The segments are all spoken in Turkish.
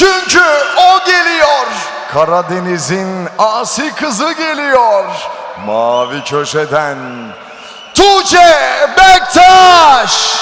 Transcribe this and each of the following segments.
Çünkü o geliyor. Karadeniz'in asi kızı geliyor. Mavi köşeden Tuğçe Bektaş.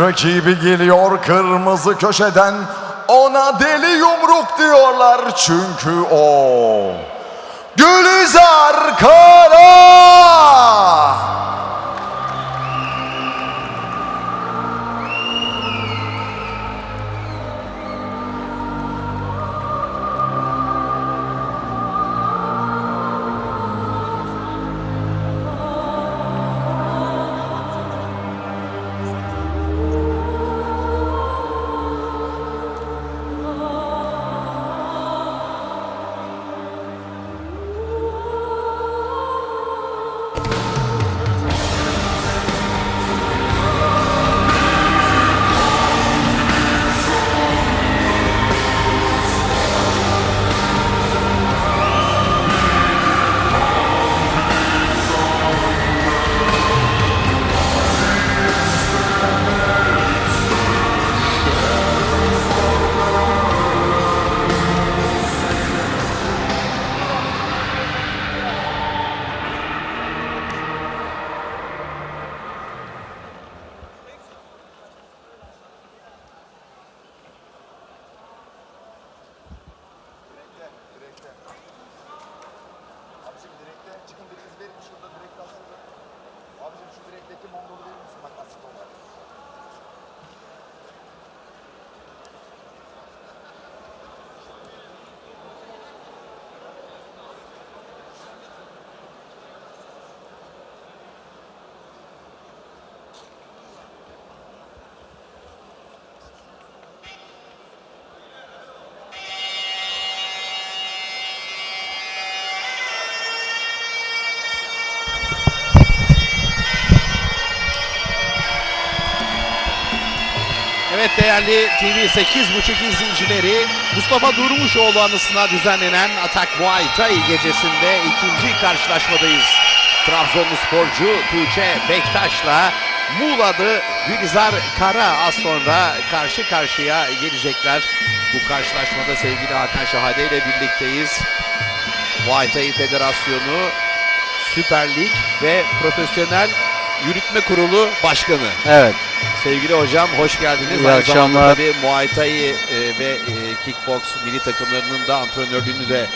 Rakibi geliyor kırmızı köşeden. Ona deli yumruk diyorlar çünkü o Gülizar Kara. Evet değerli TV 8.5 izleyicileri Mustafa Durmuşoğlu anısına düzenlenen Atak Muay Thai gecesinde ikinci karşılaşmadayız. Trabzonlu sporcu Tuğçe Bektaş'la Muğla'da Gülizar Kara az sonra karşı karşıya gelecekler. Bu karşılaşmada sevgili Hakan Şahade ile birlikteyiz. Muay Thai Federasyonu Süper Lig ve Profesyonel Yürütme Kurulu Başkanı. Evet, Sevgili hocam hoş geldiniz. İyi Aynı akşamlar. tabii Muay Thai e, ve e, Kickbox milli takımlarının da antrenörlüğünü de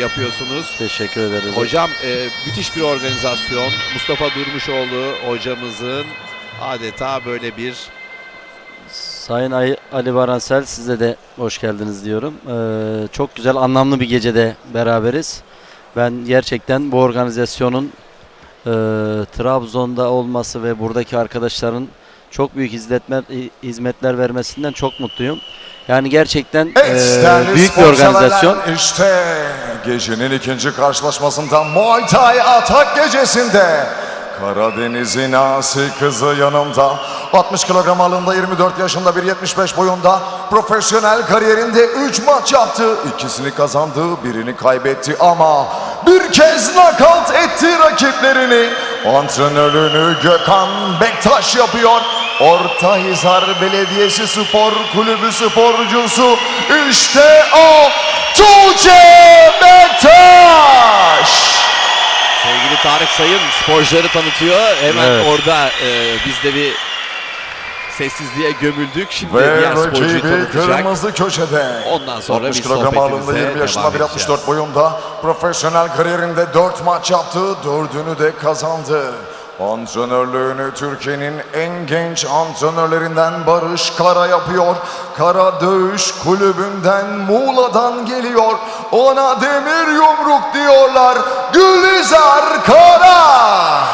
yapıyorsunuz. teşekkür ederiz. Hocam e, müthiş bir organizasyon. Mustafa Durmuşoğlu hocamızın adeta böyle bir Sayın Ay- Ali Baransel size de hoş geldiniz diyorum. Ee, çok güzel, anlamlı bir gecede beraberiz. Ben gerçekten bu organizasyonun e, Trabzon'da olması ve buradaki arkadaşların çok büyük hizmetler, hizmetler vermesinden çok mutluyum. Yani gerçekten Evet, e, büyük bir organizasyon. İşte gecenin ikinci karşılaşmasında Muay Thai Atak gecesinde Karadeniz'in asi kızı yanımda 60 kilogram ağırlığında 24 yaşında bir 75 boyunda profesyonel kariyerinde 3 maç yaptı. İkisini kazandı birini kaybetti ama bir kez nakalt etti rakiplerini. Antrenörlüğünü Gökhan Bektaş yapıyor. Ortahisar Belediyesi Spor Kulübü sporcusu işte o Tuğçe Bektaş. sevgili Tarık Sayın sporcuları tanıtıyor. Hemen Evet. orada e, biz de bir Sessizliğe gömüldük. Şimdi Ve diğer sporcuyu tanıtacak. kırmızı köşede. Ondan sonra 60 biz kilogram ağırlığında sohbetimize 20 yaşında devam 1.64 edeceğiz. boyunda profesyonel kariyerinde 4 maç yaptı. 4'ünü de kazandı. Antrenörlüğünü Türkiye'nin en genç antrenörlerinden Barış Kara yapıyor. Kara Dövüş Kulübü'nden Muğla'dan geliyor. Ona demir yumruk diyorlar. Gülizar Kara.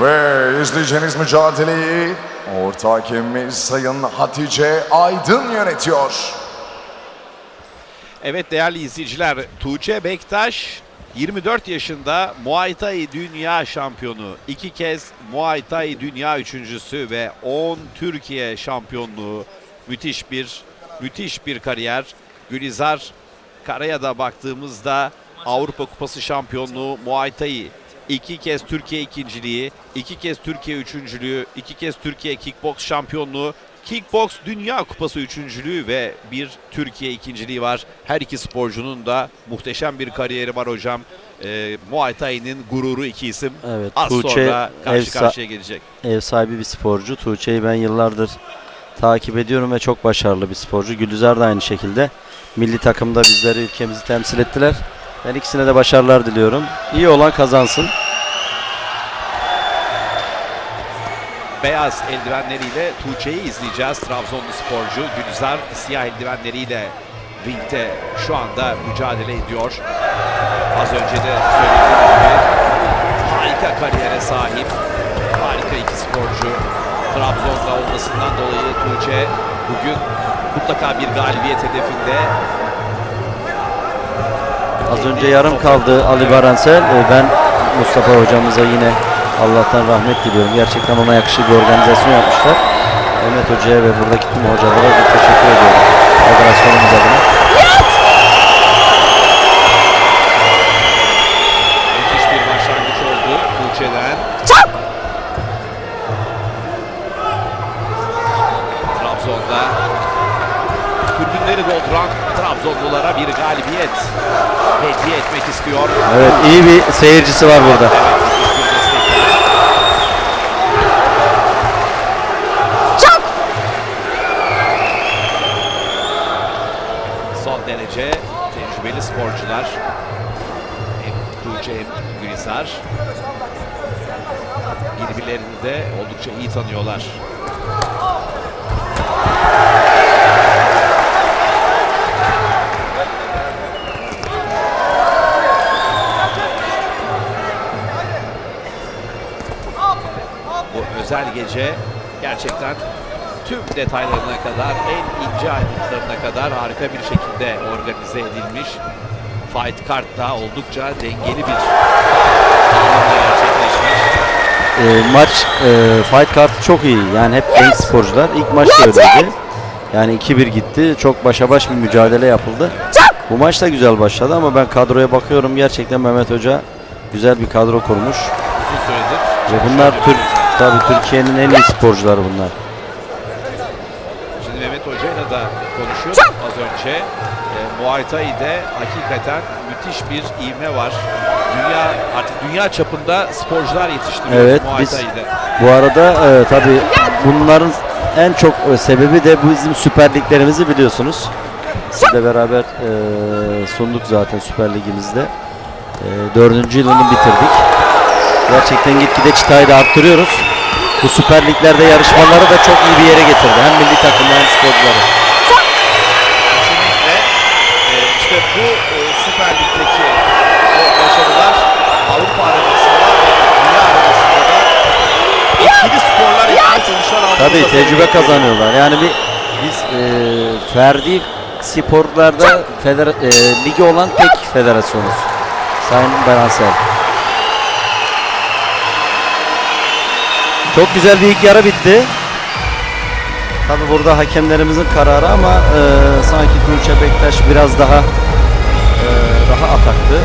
Ve izleyeceğiniz mücadeleyi orta hakemimiz Sayın Hatice Aydın yönetiyor. Evet değerli izleyiciler, Tuğçe Bektaş 24 yaşında Muay Thai dünya şampiyonu. iki kez Muay Thai dünya üçüncüsü ve 10 Türkiye şampiyonluğu. Müthiş bir müthiş bir kariyer. Gülizar Kara'ya da baktığımızda Avrupa Kupası şampiyonluğu Muay Thai. iki kez Türkiye ikinciliği, iki kez Türkiye üçüncülüğü, iki kez Türkiye Kickbox şampiyonluğu, Kickbox Dünya Kupası üçüncülüğü ve bir Türkiye ikinciliği var. Her iki sporcunun da muhteşem bir kariyeri var hocam. Ee, Muay Thai'nin gururu iki isim. Evet, Az Tuğçe sonra karşı ev karşıya gelecek. ev sahibi bir sporcu. Tuğçe'yi ben yıllardır takip ediyorum ve çok başarılı bir sporcu. Gülizar da aynı şekilde. Milli takımda bizleri, ülkemizi temsil ettiler. Ben ikisine de başarılar diliyorum. İyi olan kazansın. Beyaz eldivenleriyle Tuğçe'yi izleyeceğiz. Trabzonlu sporcu Gülizar siyah eldivenleriyle ringte şu anda mücadele ediyor. Az önce de söylediğim gibi harika kariyere sahip. Harika iki sporcu. Trabzon'da olmasından dolayı Tuğçe bugün mutlaka bir galibiyet hedefinde. Az önce yarım kaldı Ali Baransel. Ee, Ben Mustafa hocamıza yine Allah'tan rahmet diliyorum. Gerçekten ona yakışır bir organizasyon yapmışlar. Mehmet Hoca'ya ve buradaki tüm hocalara bir teşekkür ediyorum. Federasyonumuz adına. Müthiş bir başlangıç oldu Tuğçe'den. Trabzon'da tribünleri dolduran Trabzonlulara bir galibiyet hediye etmek istiyor. Evet iyi bir seyircisi var burada. Evet, Birbirlerini de oldukça iyi tanıyorlar. Bu özel gece gerçekten tüm detaylarına kadar, en ince ayrıntılarına kadar harika bir şekilde organize edilmiş. Fight Card da oldukça dengeli bir gerçekleşmiş. Ee, maç e, fight card çok iyi. Yani hep genç sporcular. İlk maç da öyleydi. Yani 2-1 gitti. Çok başa baş bir mücadele yapıldı. Bu maç da güzel başladı ama ben kadroya bakıyorum. Gerçekten Mehmet Hoca güzel bir kadro kurmuş. Uzun süredir. Ve bunlar Türk tabii Türkiye'nin en iyi sporcuları bunlar. Şimdi Mehmet Hoca'yla da konuşuyorduk az önce. Muay Thai'de hakikaten müthiş bir ivme var. Dünya artık dünya çapında sporcular yetiştiriyor Evet, Muay Thai'de. Bu arada e, tabii bunların en çok e, sebebi de bu bizim Süper Liglerimizi biliyorsunuz. Sizle beraber e, sunduk zaten Süper Ligimizde. E, dördüncü yılını bitirdik. Gerçekten gitgide çıtayı da arttırıyoruz. Bu Süper Liglerde yarışmaları da çok iyi bir yere getirdi. Hem milli takım hem sporcuları. Kesinlikle e, işte bu e, Süper Lig'deki o başarılar Avrupa arenasında ve dünya arenasında da etkili skorlar, etkili sonuçlar aldığımıza Tabii tecrübe kazanıyorlar. Yani bir biz e, ferdi sporlarda feder, e, ligi olan tek federasyonuz. Sayın Beransel. Çok güzel bir ilk yarı bitti. Tabii burada hakemlerimizin kararı ama e, sanki Tuğçe Bektaş biraz daha e, daha ataktı.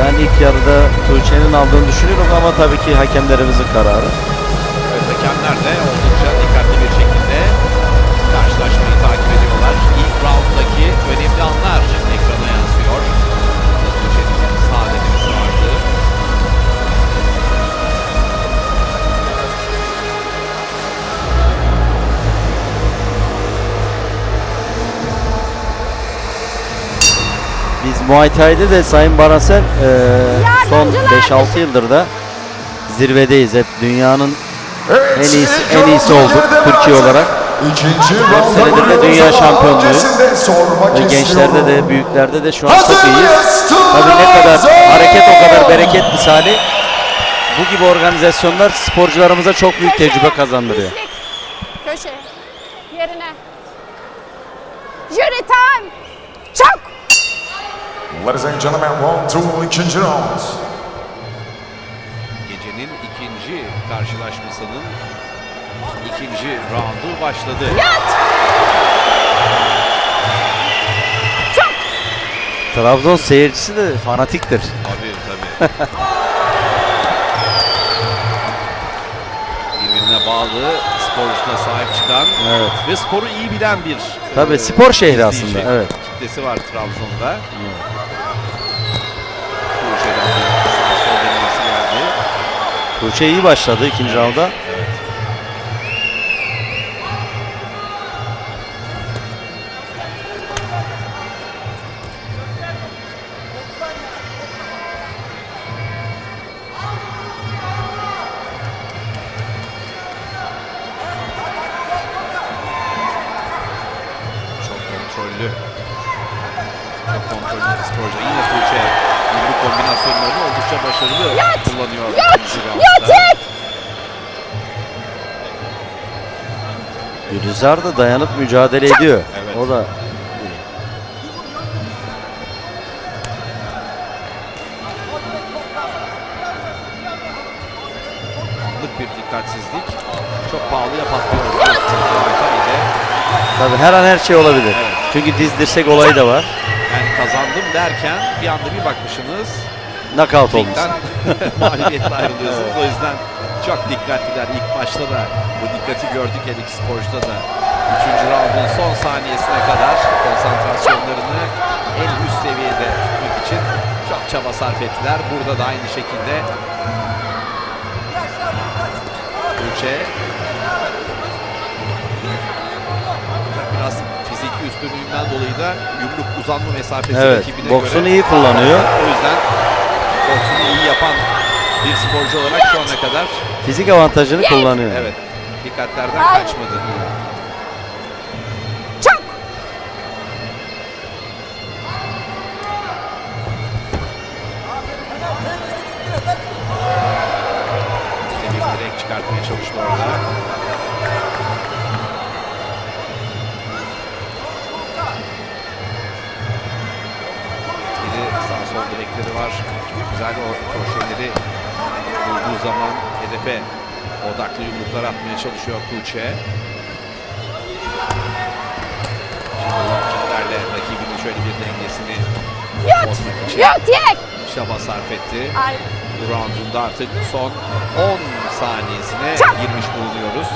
Ben ilk yarıda Tuğçe'nin aldığını düşünüyorum ama tabii ki hakemlerimizin kararı hakemler de oldukça dikkatli bir şekilde karşılaşmayı takip ediyorlar. İlk rounddaki önemli anlar ekrana yansıyor. Tuğçe'nin sağ dediğimiz vardı. Biz Muay Thai'de de Sayın Barasen e, son 5-6 yıldır da zirvedeyiz. Hep dünyanın Evet, En iyisi- en iyisi olduk Türkiye olarak. İkinci Dört senedir de dünya şampiyonluğu. ve gençlerde de büyüklerde de şu an çok iyiyiz. Tabii ne kadar hareket o kadar bereket misali. Bu gibi organizasyonlar sporcularımıza çok büyük tecrübe kazandırıyor. Dişlik. Köşe. Yerine. Jury time. Çok. Ladies and gentlemen, round two, ikinci round. Karşılaşmasının ikinci roundu başladı. Yat. Çok. Trabzon seyircisi de fanatiktir. Tabii tabii. Birbirine bağlı sporcusuna sahip çıkan Evet. ve sporu iyi bilen bir Tabii, e, spor şehri aslında, evet. Kitlesi var Trabzon'da. Tuğçe'den Tuğçe iyi başladı ikinci rounda. Evet. Çok kontrollü. Çok kontrollü sporcu. Yine Tuğçe kombinasyonlarını oldukça başarılı kullanıyor. Yat. ikinci Yat. roundda. Yat. Gülizar da dayanıp mücadele ediyor. Evet. O da Anlık bir dikkatsizlik çok pahalıya patlıyor. Tabii her an her şey olabilir. Evet. Çünkü diz dirsek olayı da var. Kazandım derken bir anda bir bakmışsınız Knockout olmuş. ligden mağlubiyetle ayrılıyorsunuz. O yüzden çok dikkatliler. İlk başta da bu dikkati gördük her iki sporcuda da. Üçüncü roundun son saniyesine kadar konsantrasyonlarını en üst seviyede tutmak için çok çaba sarf ettiler. Burada da aynı şekilde Tuğçe üstünlüğünden dolayı da yumruk uzanma mesafesi Evet. rakibine Boksunu göre iyi kullanıyor. o yüzden boksunu iyi yapan bir sporcu olarak şu ana kadar Fizik avantajını kullanıyor. evet dikkatlerden kaçmadı. Çok. Direkt çıkartmaya çalıştı orada. Sol direkleri var. Çok güzel o kroşeleri bulduğu zaman hedefe odaklı yumruklar atmaya çalışıyor Tuğçe. Şimdi rakibinin şöyle bir dengesini için Yat. Yek. çaba sarf etti. Ay. Bu roundunda artık son 10 saniyesine Çak! girmiş bulunuyoruz.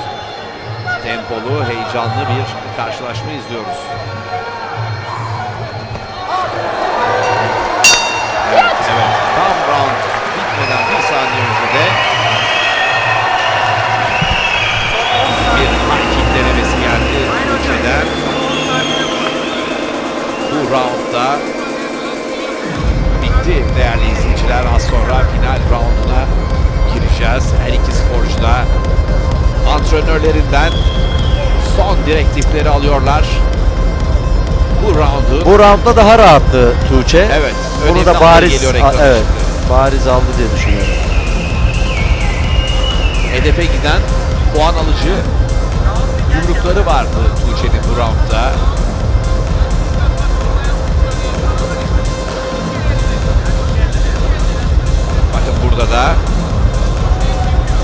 Tempolu, heyecanlı bir karşılaşma izliyoruz. Roundda bitti değerli izleyiciler. Az sonra final rounduna gireceğiz. Her iki sporcu da antrenörlerinden son direktifleri alıyorlar. Bu roundu Bu roundda daha rahattı Tuğçe. Evet, Bunu da bariz evet. Bariz aldı diye düşünüyorum. hedefe giden puan alıcı yumrukları vardı Tuğçe'nin bu roundda. Burada da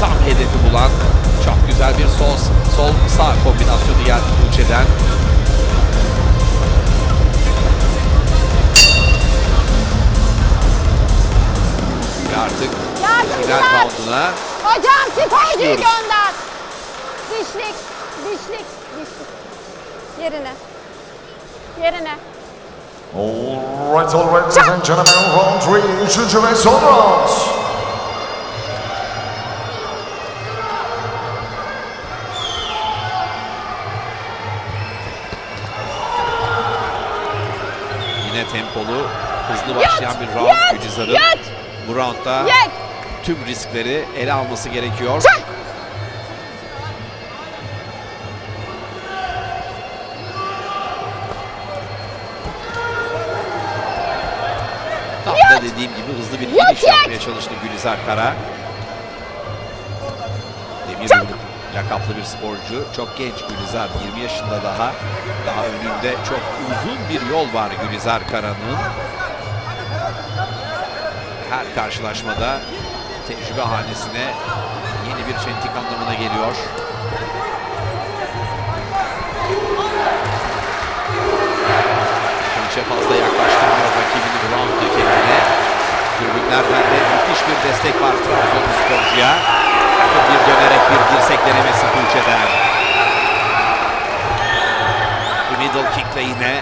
tam hedefi bulan çok güzel bir sol sol sağ kombinasyonu geldi Tuğçe'den. Ve artık final rounduna Hocam sporcuyu gönder. Dişlik. Dişlik. Dişlik. Yerine. Yerine. Alright, alright, ladies and gentlemen, round three, üçüncü ve son round. Hızlı başlayan bir round Yat! Gülizar'ın. Yat! Bu roundda Yek! tüm riskleri ele alması gerekiyor. Çak! Tam Yat! da dediğim gibi hızlı bir Yat, yat! yapmaya çalıştı Gülizar Kara. Demir lakaplı bir sporcu. Çok genç Gülizar. 20 yaşında daha. Daha önünde çok uzun bir yol var Gülizar Kara'nın. Her karşılaşmada tecrübe hanesine yeni bir çentik anlamına geliyor. Tuğçe fazla yaklaştırmıyor rakibini roundda kendine. Tribünlerden de müthiş bir destek var Trabzonsporcuya. Bir dönerek bir dirsek denemesi. Bir middle kickle yine.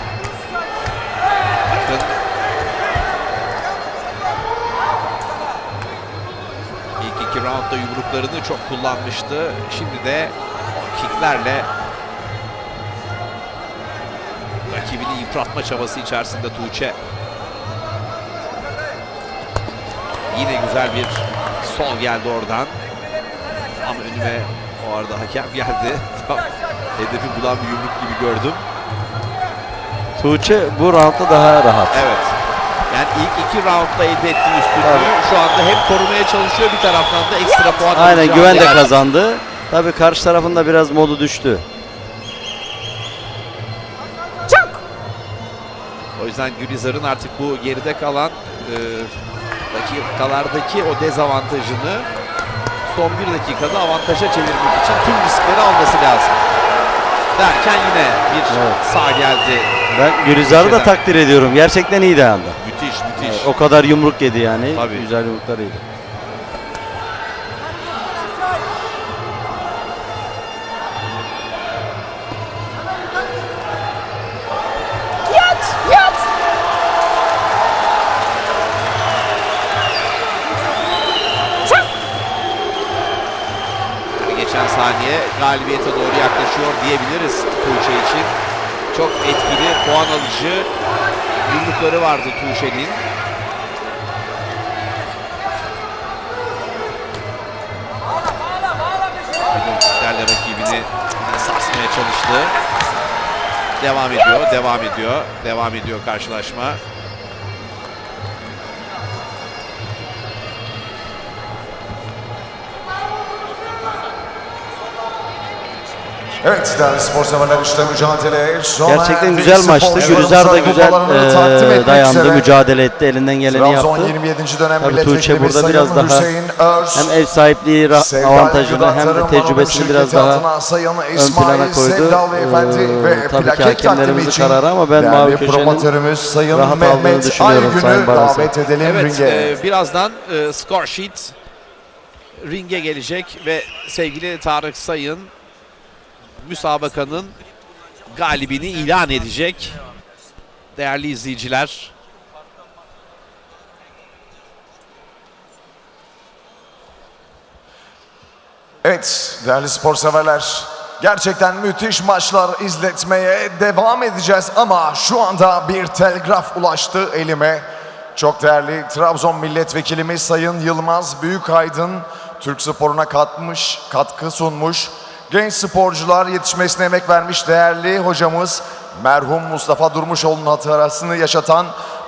Roundda yumruklarını çok kullanmıştı. Şimdi de kicklerle rakibini yıpratma çabası içerisinde Tuğçe. Yine güzel bir sol geldi oradan. Ama önüme o arada hakem geldi. Tam hedefi bulan bir yumruk gibi gördüm. Tuğçe bu roundda daha rahat. Evet. Yani ilk iki roundda elde ettiği üstünlüğü şu anda hem korumaya çalışıyor bir taraftan da ekstra puan Aynen güven de yer. kazandı. Tabii karşı tarafında biraz modu düştü. Çak! O yüzden Gülizar'ın artık bu geride kalan e, dakikalardaki o dezavantajını son bir dakikada avantaja çevirmek için tüm riskleri alması lazım. Derken yine bir Evet. sağ geldi. Ben Gülizar'ı da takdir ediyorum. Gerçekten iyi dayandı. Müthiş müthiş. O kadar yumruk yedi yani. Tabii. Güzel yumruklar yedi. Yat! Geçen saniye galibiyete doğru yaklaşıyor diyebiliriz Tuğçe için. Çok etkili, puan alıcı yumrukları vardı Tuğçe'nin. Bilmeklerle rakibini sarsmaya çalıştı. Devam ediyor, devam ediyor, devam ediyor karşılaşma. Evet değerli spor severler işte mücadele sona Gerçekten erdi. güzel maçtı. Sporcularımıza Gülizar da güzel kupalarını takdim eee, etmek dayandı, üzere mücadele etti, elinden geleni Trabzon yaptı. 27. dönem Tabii milletvekili Tuğçe burada Sayın biraz daha Hüseyin Öz. Hem ev sahipliği ra- avantajını Gıda hem Tarım de Anonim tecrübesini biraz Şirketi daha adına Sayın ön İsmail plana koydu. Sevdal Beyefendi Ee, ve tabii ki plaket takdimi hakemlerimizin için kararı ama ben değerli Mavi Köşe'nin promotörümüz Sayın rahat aldığını Mehmet düşünüyorum Sayın Aygün'ü davet edelim Evet, ringe. e, birazdan e, score sheet ringe gelecek ve sevgili Tarık Sayın müsabakanın galibini ilan edecek. Değerli izleyiciler, Evet değerli spor severler gerçekten müthiş maçlar izletmeye devam edeceğiz ama şu anda bir telgraf ulaştı elime. Çok değerli Trabzon milletvekilimiz Sayın Yılmaz Büyükaydın Türk sporuna katmış, katkı sunmuş. Genç sporcular yetişmesine emek vermiş değerli hocamız merhum Mustafa Durmuşoğlu'nun hatırasını yaşatan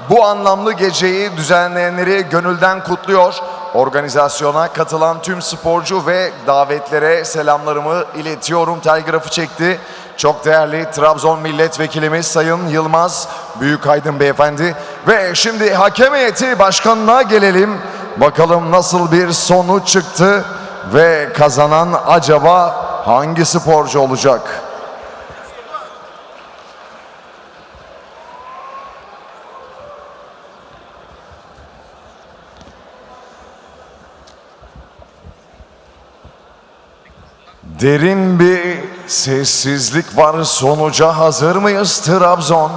bu anlamlı geceyi düzenleyenleri gönülden kutluyor. Organizasyona katılan tüm sporcu ve davetlere selamlarımı iletiyorum. Telgrafı çekti. Çok değerli Trabzon milletvekilimiz Sayın Yılmaz Büyükaydın Beyefendi. Ve şimdi hakem heyeti başkanına gelelim. Bakalım nasıl bir sonuç çıktı ve kazanan acaba hangi sporcu olacak? Derin bir sessizlik var sonuca hazır mıyız Trabzon?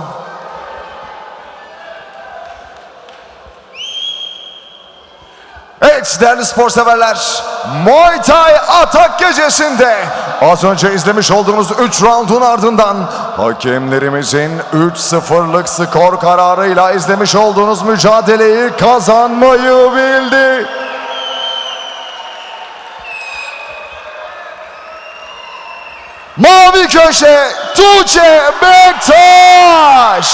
Değerli spor severler Muay Thai atak gecesinde az önce izlemiş olduğunuz 3 roundun ardından hakemlerimizin 3-0'lık skor kararıyla izlemiş olduğunuz mücadeleyi kazanmayı bildi. Mavi köşe Tuğçe Bektaş.